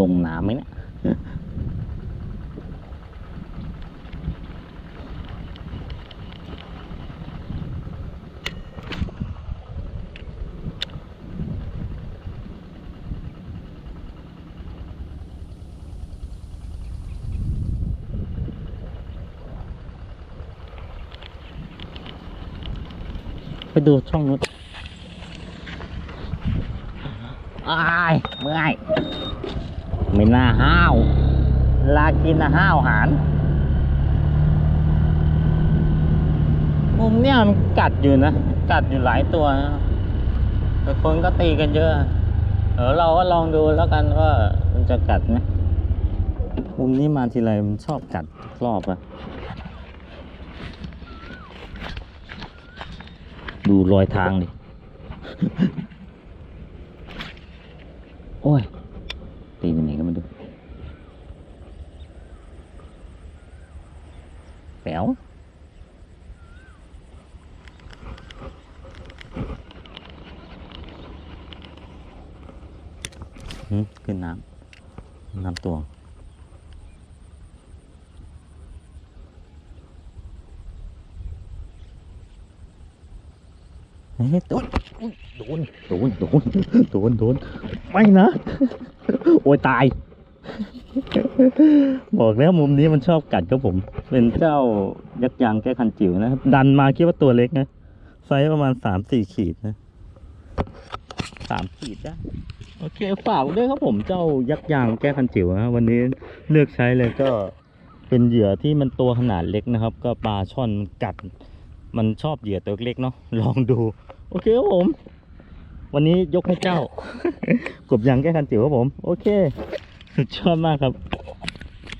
ลงน้ำไหมเนี่ยไปดูช่องนู้นอ้ายเมื่อย ไม่น่าห้าว ลากินนะห้าวหารมุมเนี่ยมันกัดอยู่นะ กัดอยู่หลายตัวนะแต่คนก็ตีกันเยอะ เออเราก็ลองดูแล้วกันว่ามันจะกัดไหมมุมนี้มาทีไรมันชอบกัดรอบอะดูรอยทางดิ โอ้ย ตีไปไหนก็ไม่รู้ แป๋วขึ้นน้ำน้ำตัวเฮ้ยโดนโดนโดนโดนโดนโดนไม่นะ โอ้ยตาย บอกแล้วมุมนี้มันชอบกัดครับผม เป็นเจ้ายักษ์ยางแก้คันจิ๋วนะครับ ดันมาคิดว่าตัวเล็กนะ ไซส์ประมาณสามสี่ขีดนะสามขีดได้โอเคฝากด้วยครับผมเจ้ายักษ์ยางแก้คันจิ๋วนะวันนี้เลือกใช้เลยก็เป็นเหยื่อที่มันตัวขนาดเล็กนะครับ ก็ปลาช่อนมันกัด มันชอบเหยื่อตัวเล็กเนาะลองดู โอเคครับผม วันนี้ยกให้เจ้ากบยางแก้คันจิ๋วครับผม โอเค สุดยอบมากครับ